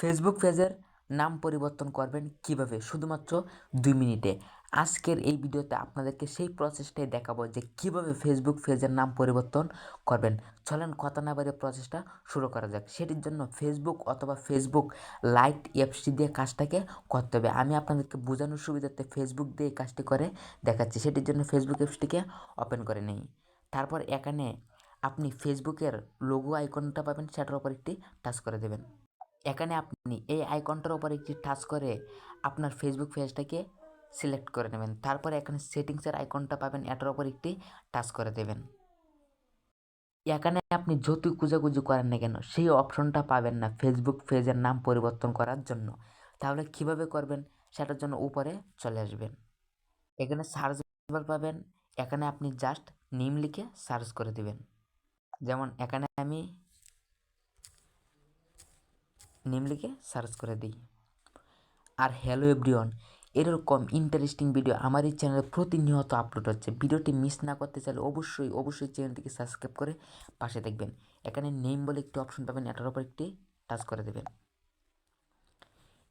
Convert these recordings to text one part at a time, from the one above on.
Facebook পেজের নাম পরিবর্তন করবেন কীভাবে? শুধুমাত্র দুই মিনিটে। আজকের এই ভিডিওতে আপনাদেরকে সেই প্রসেসটাই দেখাবো যে কীভাবে ফেসবুক পেজের নাম পরিবর্তন করবেন। চলেন কথা না বাইরে প্রসেসটা শুরু করা যাক। সেটির জন্য ফেসবুক অথবা ফেসবুক লাইট অ্যাপসটি দিয়ে কাজটাকে করতে হবে। আমি আপনাদেরকে বোঝানোর সুবিধার্থে ফেসবুক দিয়ে কাজটি করে দেখাচ্ছি। সেটির জন্য ফেসবুক অ্যাপসটিকে ওপেন করে নিই। তারপর এখানে আপনি ফেসবুকের লোগো আইকনটা পাবেন, সেটার উপর একটি টাচ করে দেবেন। এখানে আপনি এই আইকনটার উপর একটি টাচ করে আপনার ফেসবুক পেজটাকে সিলেক্ট করে নেবেন। তারপরে এখানে সেটিংসের আইকনটা পাবেন, এটার উপর একটি টাচ করে দেবেন। এখানে আপনি যতই কুজাকুজি করেন না কেন, সেই অপশনটা পাবেন না ফেসবুক পেজের নাম পরিবর্তন করার জন্য। তাহলে কীভাবে করবেন? সেটার জন্য উপরে চলে আসবেন। এখানে সার্চ বার পাবেন, এখানে আপনি জাস্ট নেম লিখে সার্চ করে দিবেন। যেমন এখানে আমি নেম লিখে সার্চ করে দিই। আর হ্যালো এভরিওয়ান এরকম ইন্টারেস্টিং ভিডিও আমার এই চ্যানেলে প্রতিনিয়ত আপলোড হচ্ছে। ভিডিওটি মিস না করতে চাইলে অবশ্যই অবশ্যই চ্যানেলটিকে সাবস্ক্রাইব করে পাশে দেখবেন। এখানে নেম বলে একটি অপশন পাবেন, এটার উপর একটি টাচ করে দেবেন।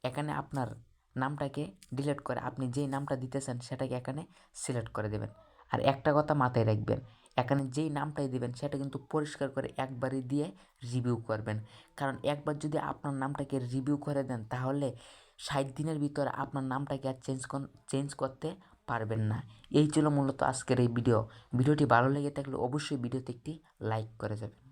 এখানে আপনার নামটাকে ডিলিট করে আপনি যেই নামটা দিতেছেন সেটাকে এখানে সিলেক্ট করে দেবেন। আর একটা কথা মাথায় রাখবেন, এখানে যেই নামটাই দেবেন সেটা কিন্তু পরিষ্কার করে একবারই দিয়ে রিভিউ করবেন। কারণ একবার যদি আপনার নামটাকে রিভিউ করে দেন তাহলে ষাট দিনের ভিতরে আপনার নামটাকে আর চেঞ্জ চেঞ্জ করতে পারবেন না। এই ছিল মূলত আজকের এই ভিডিও ভিডিওটি ভালো লেগে থাকলে অবশ্যই ভিডিওতে একটি লাইক করে যাবেন।